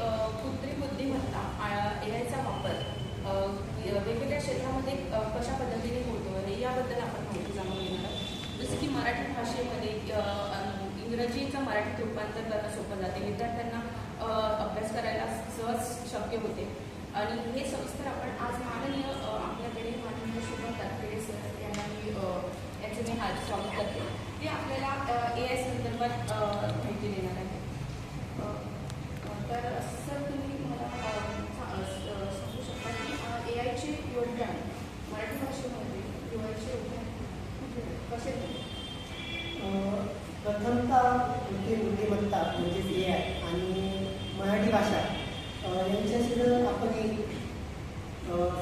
कृत्रिम बुद्धिमत्ता ए आयचा वापर वेगवेगळ्या क्षेत्रामध्ये कशा पद्धतीने होतो हे याबद्दल आपण माहिती जाणून घेणार आहोत. जसं की मराठी भाषेमध्ये इंग्रजीचं मराठीत रूपांतर करणं सोपं जाते. विद्यार्थ्यांना अभ्यास करायला सहज शक्य होते. आणि हे सविस्तर आपण आज माननीय आपल्याकडे माननीय शुभम तात्कडे सर यांना मी अ, मी हार्दिक स्वागत करते. ते आपल्याला ए आय संदर्भात माहिती देणार आहे अ, अ, तर सर तुम्ही मला अ, सा- अ, स- अ, सांगू शकता की ए आयचे योगदान मराठी भाषेमध्ये ए आयचे योगदान कुठे कसे अं, प्रथमतः कृत्रिम बुद्धिमत्ता म्हणजेच ए आय आणि मराठी भाषा यांच्याशी जर आपण एक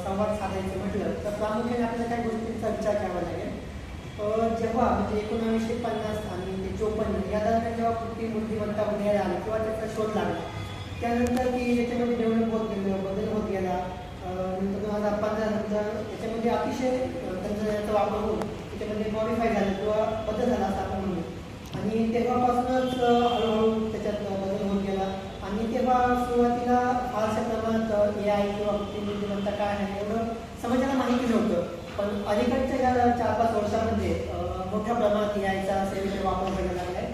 संवाद साधायचं म्हटलं तर प्रामुख्याने आपल्याला काही गोष्टींचा विचार करावा लागेल. जेव्हा म्हणजे एकोणावीसशे पन्नास आणि ते चोपन्न या दरम्यान जेव्हा कृत्रिम बुद्धिमत्ता उदयाला आली किंवा त्याचा शोध लागला त्यानंतर ती याच्यामध्ये डेव्हलप होत गेलं बदल होत गेला. नंतर दोन हजार पंधरा नंतर त्याच्यामध्ये अतिशय तंत्रज्ञानाचा वापर होऊन त्याच्यामध्ये मॉडिफाय झालं किंवा बदल झाला असं आपण म्हणू. आणि तेव्हापासूनच अं, हळूहळू त्याच्यात अं, बदल होत गेला आणि तेव्हा सुरुवातीला फारशा प्रमाणात ए आय किंवा कृत्रिम काय आहे एवढं समाजाला माहिती नव्हतं. पण अलीकडच्या या चार पाच वर्षामध्ये मोठ्या प्रमाणात यायचा सेवेचा वापर करायला लागला आहे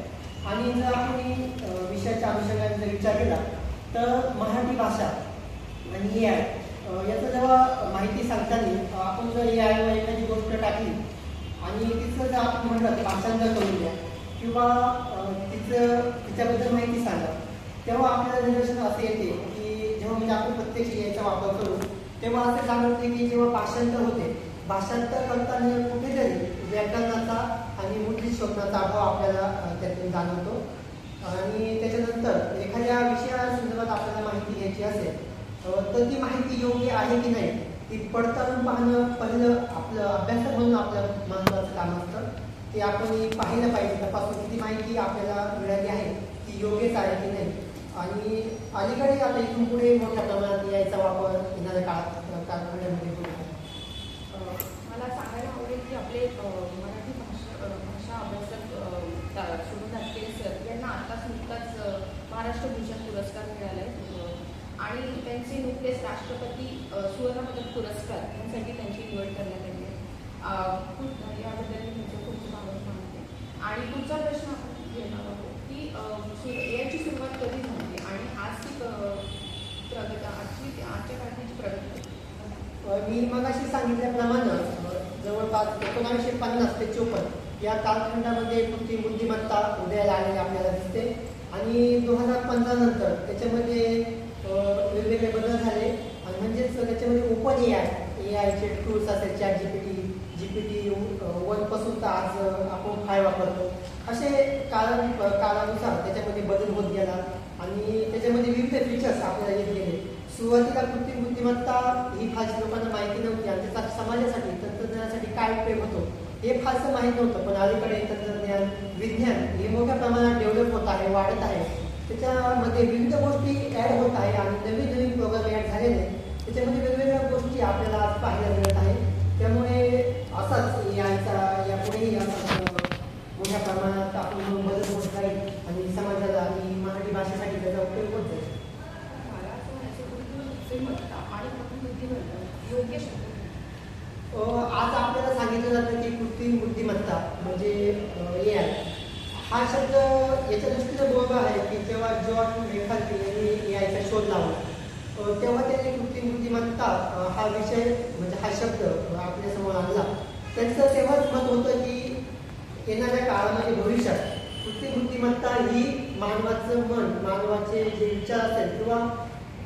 आणि जर आपण विषयाच्या अनुषंगाने जर विचार केला तर मराठी भाषा आणि ए आय याचं जेव्हा माहिती सांगताना आपण जर ए आयवर एखादी गोष्ट टाकली आणि तिचं जर आपण म्हटलं भाषांतर करून द्या किंवा तिचं तिच्याबद्दल माहिती सांगा तेव्हा आपल्याला निदर्शन असं येते की जेव्हा म्हणजे आपण प्रत्यक्ष याचा वापर तेव्हा असं जाणवते की जेव्हा भाषांतर होते भाषांतर करताना कुठेतरी व्याकरणाचा आणि मुठली शब्दाचा अभाव आपल्याला त्यातून जाणवतो. आणि त्याच्यानंतर एखाद्या विषयासंदर्भात आपल्याला माहिती घ्यायची असेल तर ती माहिती योग्य आहे की नाही ती पडताळून पाहणं पहिलं आपलं अभ्यासक म्हणून आपल्या महत्त्वाचं काम असतं. ते आपण पाहिलं पाहिजे तपासून किती माहिती आपल्याला मिळाली आहे ती योग्यच आहे की नाही. आणि अलीकडे आता इथून पुढे मोठ्या प्रमाणात यायचा वापर येणाऱ्या काळात कारखान्यामध्ये मला सांगायला आवडेल की आपले मराठी भाषा भाषा अभ्यासक अ, दा- सर यांना आताच नुकताच महाराष्ट्र भूषण पुरस्कार मिळाला आहे. आणि त्यांचे नुकतेच राष्ट्रपती सुवर्णपदक पुरस्कार यांसाठी त्यांची निवड करण्यात आली आहे. खूप याबद्दल मी तुमचे खूप खूप आभार मानते. आणि पुढचा प्रश्न आपण घेणार आहोत की याची सुरुवात कधी झाली आणि आज ती क- प्रगती आजची आजच्या काळाची प्रगती अं, मी मगाशी सांगितल्याप्रमाणे जवळपास एकोणावीसशे पन्नास ते चोपन्न या कालखंडामध्ये कृत्रिम बुद्धिमत्ता उदयाला आलेली आपल्याला दिसते. आणि दोन हजार पंधरा नंतर त्याच्यामध्ये वेगवेगळे बदल झाले. आणि म्हणजेच त्याच्यामध्ये ओपन ए आय ए आयचे टूल्स असेल chat G P T G P T वनपासून तर आज आपण फाय वापरतो. असे काळ काळानुसार त्याच्यामध्ये बदल होत गेला. आणि त्याच्यामध्ये विविध फीचर्स आपल्याला येत गेले. सुरुवातीला कृत्रिम बुद्धिमत्ता ही फारशी लोकांना माहिती नव्हती. आणि त्याचा समाजासाठी तंत्रज्ञानासाठी काय उपयोग होतो हे फारसं माहीत नव्हतं. पण अलीकडे तंत्रज्ञान विज्ञान हे मोठ्या प्रमाणात डेव्हलप होत आहे वाढत आहे. त्याच्यामध्ये विविध गोष्टी ॲड होत आहे आणि नवीन नवीन प्रोग्राम ॲड झालेले आहेत. त्याच्यामध्ये वेगवेगळ्या गोष्टी आपल्याला आज पाहायला मिळत आहे त्यामुळे असाच याचा यापुढेही असाच मोठ्या प्रमाणात आपण बदल होत जाईल आणि समाजाला आणि मराठी भाषेसाठी त्याचा उपयोग होत जाईल मला असं म्हणायचं आणि बुद्धिमत्ता योग्य शब्द आज आपल्याला सांगितलं जातं की कृत्रिम बुद्धिमत्ता म्हणजे ए आय. हा शब्द याच्या दृष्टीनं बरोबर आहे की जेव्हा जॉन मेकार्टी यांनी ए आयचा शोध लावला तेव्हा त्यांनी कृत्रिम बुद्धिमत्ता हा विषय म्हणजे हा शब्द आपल्यासमोर आणला. त्यांचं तेव्हाच मत होतं की येणाऱ्या काळामध्ये भविष्यात कृत्रिम बुद्धिमत्ता ही मानवाचं मन मानवाचे जे विचार असेल किंवा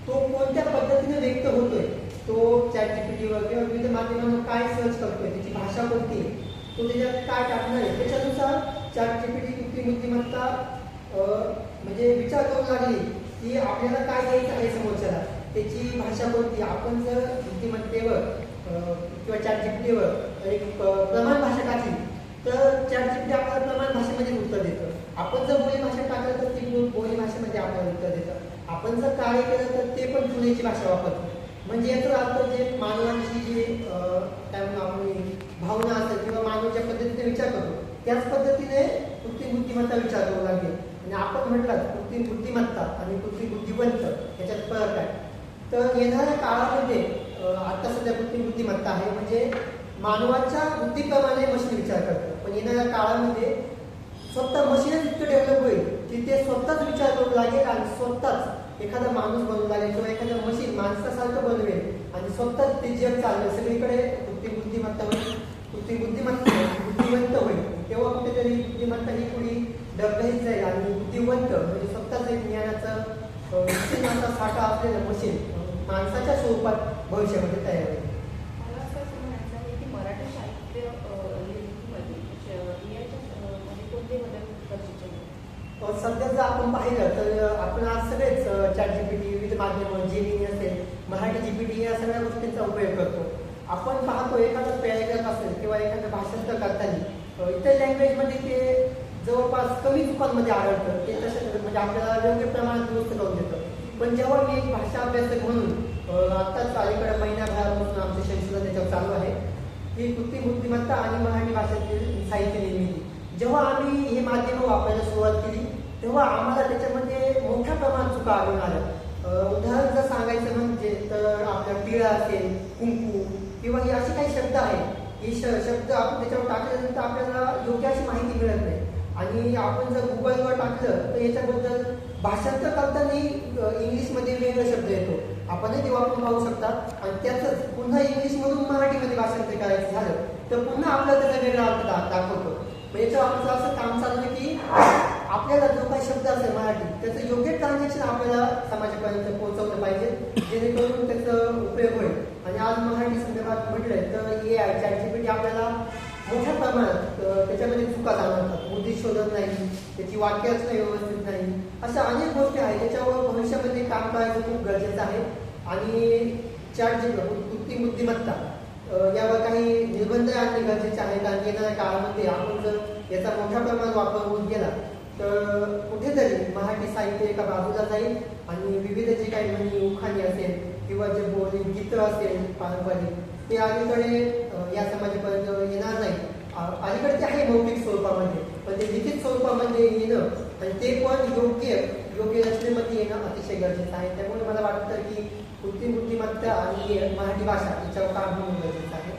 तो कोणत्या पद्धतीने व्यक्त होतोय? तो चॅट जीपीटीवर किंवा विविध माध्यमांवर काय सर्च करतोय? त्याची भाषा कोणती आहे, तो त्याच्यात काय टाकणार आहे? त्याच्यानुसार चॅट जीपीटी कृत्रिम बुद्धिमत्ता म्हणजे विचार करू लागली की आपल्याला काय द्यायचं आहे समोरच्याला? त्याची भाषा कोणती? आपण जर बुद्धिमत्तेवर किंवा चॅट जीपीटीवर एक प्रमाण भाषा टाकली तर चॅट जीपीटी आपल्याला प्रमाण भाषेमध्ये उत्तर देतं. आपण जर बोली भाषेत टाकलं तर ती बोली भाषेमध्ये आपल्याला उत्तर देतं. आपण जर कार्य केलं तर ते पण पुण्याची भाषा वापरतो. म्हणजे याचा अर्थ जे मानवाची जी अं, काय आपण भावना असेल किंवा मानव ज्या पद्धतीने विचार करतो त्याच पद्धतीने कृत्रिम बुद्धिमत्ता विचार करू लागेल. आणि आपण म्हटलं कृत्रिम बुद्धिमत्ता आणि कृत्रिम बुद्धिवंत याच्यात फरक आहे. तर येणाऱ्या काळामध्ये आत्ता आता सध्या कृत्रिम बुद्धिमत्ता आहे म्हणजे मानवाच्या बुद्धीप्रमाणे मशीन विचार करतं. पण येणाऱ्या काळामध्ये स्वतः मशीनच इतकं डेव्हलप होईल की ते स्वतःच विचार करू लागेल आणि स्वतःच एखादा माणूस बनवू लागेल किंवा एखादं मशीन माणसासारखं बनवेल. आणि स्वतःच ते जग चालवेल. सगळीकडे कृत्रिम बुद्धिमत्ता होईल. कृत्रिम बुद्धिमत्ता बुद्धिवंत होईल. तेव्हा कुठेतरी बुद्धिमत्ता ही कुणी डबहीत जाईल आणि बुद्धिवंत म्हणजे स्वतःच एक ज्ञानाचं अं, साठा असलेलं मशीन माणसाच्या स्वरूपात भविष्यामध्ये तयार होईल. असं म्हणायचं मराठी साहित्य सध्या जर आपण पाहिलं तर आपण आज सगळेच चॅट जीपीटी विविध माध्यम जेमिनी असेल मराठी जीपीटी या सगळ्या गोष्टींचा उपयोग करतो. आपण पाहतो एखादा पॅरेग्राफ असेल किंवा एखादं भाषांतर करताना अ, इतर लँग्वेजमध्ये ते जवळपास कमी चुकांमध्ये आढळतं. ते तसं म्हणजे आपल्याला योग्य प्रमाणात दुरुस्त करून देतं. पण जेव्हा मी एक भाषा अभ्यासक म्हणून आत्ताच अलीकडे महिन्याभरापासून आमचे संशोधन त्याच्यावर चालू आहे की कृत्रिम बुद्धिमत्ता आणि मराठी भाषेतील साहित्य निर्मिती. जेव्हा आम्ही हे माध्यम वापरायला सुरुवात केली तेव्हा आम्हाला त्याच्यामध्ये मोठ्या प्रमाणात चुका आढळून आल्या. उदाहरण जर सांगायचं म्हणजे तर आपल्या टिळा असेल कुंकू किंवा हे असे काही शब्द आहेत. हे श- शब्द आपण त्याच्यावर टाकल्यानंतर आपल्याला योग्य अशी माहिती मिळत नाही. आणि आपण जर गुगलवर टाकलं तर याच्याबद्दल भाषांतर करतानाही इंग्लिशमध्ये वेगळा शब्द येतो. आपणही ते वापरून पाहू शकता. आणि त्याचंच पुन्हा इंग्लिशमधून मराठीमध्ये भाषांतर करायचं झालं तर पुन्हा आपल्याला त्याचा वेगळा अर्थ दाखवतो. मग याच्यावर आमचं असं काम चाललं की आपल्याला जो काही शब्द असेल मराठी त्याचं योग्य ट्रान्झॅक्शन आपल्याला समाजापर्यंत पोहोचवलं पाहिजे जेणेकरून त्याचा उपयोग होईल. आणि आज मराठी संदर्भात म्हटलंय तर ए आय चॅटजीपीटी आपल्याला मोठ्या प्रमाणात त्याच्यामध्ये चुका जाणवतात. बुद्धी शोधत नाही त्याची वाक्यरचना व्यवस्थित नाही. अशा अनेक गोष्टी आहेत त्याच्यावर भविष्यामध्ये काम करायचं खूप गरजेचं आहे. आणि चॅट जी कृत्रिम बुद्धिमत्ता यावर काही निर्बंध आणणे गरजेचे आहेत. आणि येणाऱ्या काळामध्ये आपण जर याचा मोठ्या प्रमाणात वापर होऊन गेला तर कुठेतरी मराठी साहित्य एका बाजूला जाईल आणि विविध जे काही म्हणी उखाणी असेल किंवा जे बोली गीतं असेल पारंपरिक ते अलीकडे या समाजापर्यंत येणार नाही. अलीकडे ते आहे मौखिक स्वरूपामध्ये पण ते लिखित स्वरूपामध्ये येणं आणि ते पण योग्य योग्य रचनेमध्ये येणं अतिशय गरजेचं आहे. त्यामुळे मला वाटतं की कृत्रिम बुद्धिमत्ता आणि मराठी भाषा याच्यावर काम होणं गरजेचं आहे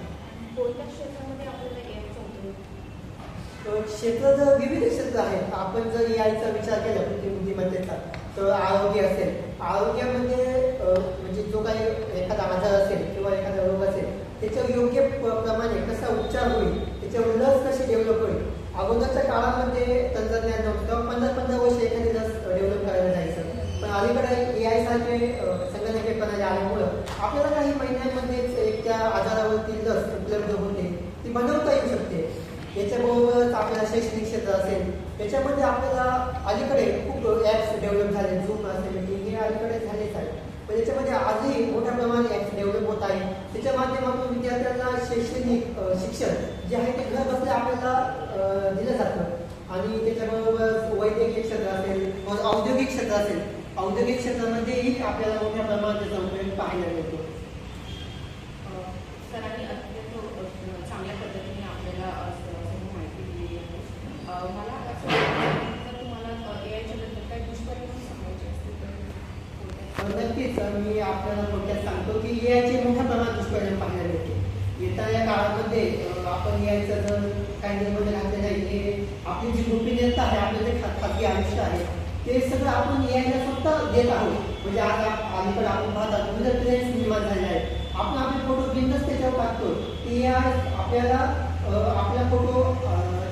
कोणत्या क्षेत्रामध्ये आपल्याला यायचं होतं तर क्षेत्र जर विविध क्षेत्र आहेत आपण जर याचा विचार केला बुद्धिमत्तेचा तर आरोग्य असेल. आरोग्यामध्ये म्हणजे जो काही एखादा आजार असेल किंवा एखादा रोग असेल त्याच्यावर योग्य प्रमाणे कसा उपचार होईल त्याच्यावर लस कशी डेव्हलप होईल अगोदरच्या काळामध्ये तंत्रज्ञान नव्हतं. तेव्हा पंधरा पंधरा वर्ष एखादी लस डेव्हलप करायला जायचं. पण अलीकडे ए आय सारखे अ, संगणकीय प्रणाली आल्यामुळं आपल्याला काही महिन्यांमध्येच एक त्या आजारावरती लस उपलब्ध होते. ती बनवता येऊ शकते. याच्याबरोबरच आपल्याला शैक्षणिक क्षेत्र असेल याच्यामध्ये आपल्याला अलीकडे खूप ॲप्स डेव्हलप झाले झूम असेल हे अलीकडे झालेच आहे. पण याच्यामध्ये आजही मोठ्या प्रमाणात ॲप्स डेव्हलप होत आहे त्याच्या माध्यमातून विद्यार्थ्यांना शैक्षणिक शिक्षण जे आहे ते घर बसल्या आपल्याला दिलं जातं. आणि त्याच्याबरोबर वैद्यकीय क्षेत्र असेल औद्योगिक क्षेत्र असेल. औद्योगिक क्षेत्रामध्येही आपल्याला मोठ्या प्रमाणात त्याचा उपयोग पाहायला मिळतो अ, सरांनी अत्यंत अ, चांगल्या पद्धतीने आपल्याला अ, स- सर्व माहिती दिली आहे अ, मला असं जर तुम्हाला बद्दल काही दुष्परिणाम सांगायचे असतील तर हो, नक्कीच. मी आपल्याला थोडक्यात सांगतो की याचे मोठ्या प्रमाणात दुष्परिणाम पाहायला मिळते येत्या काळामध्ये अं, आपण यायचं जर काही निर्बंध घातले नाही हे आपली जी गोपनीयता आहे आपलं जे खाजगी आयुष्य आहे ते सगळं आपण यायला फक्त देत आहोत. म्हणजे आज अलीकडे आपण पाहतात विविध ट्रेंड्स निर्माण झाले आहेत. आपण आपले फोटो बिंदच त्याच्यावर टाकतो ते या आपल्याला आपला फोटो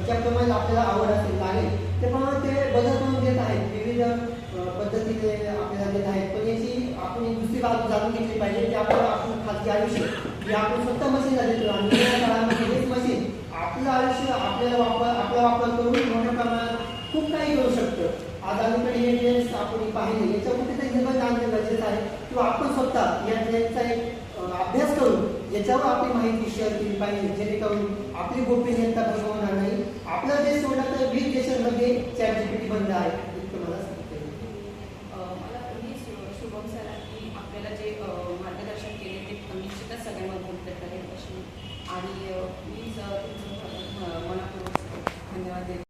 ज्याप्रमाणे आपल्याला आवड असेल लागेल. त्याप्रमाणे ते बदल करून देत आहेत. विविध पद्धतीने आपल्याला देत आहेत. पण याची आपण दुसरी बाजू जाणून घेतली पाहिजे की आपल्याला आपण खाजगी आयुष्य हे आपण स्वतः मशीनला देतो. आणि काळामध्ये हेच मशीन आपलं आयुष्य आपल्याला वापर आपला वापर करून मोठ्या प्रमाणात खूप काही करू शकतं. आज अलीकडे हे ट्रेंड्स आपण पाहिले याच्यावर कुठेतरी निर्बंध आणणं गरजेचं आहे. किंवा आपण स्वतः या ट्रेनचा एक अभ्यास करून याच्यावर आपली माहिती शेअर केली पाहिजे जेणेकरून आपली गोपनीयता भंग होणार नाही. आपलं देश सोडला तर वीस देशांमध्ये चॅट जीपीटी बंद आहे मला आपल्याला जे मार्गदर्शन केले ते सगळ्यांना आणि मी तुमचं मनापूर्वक धन्यवाद देते.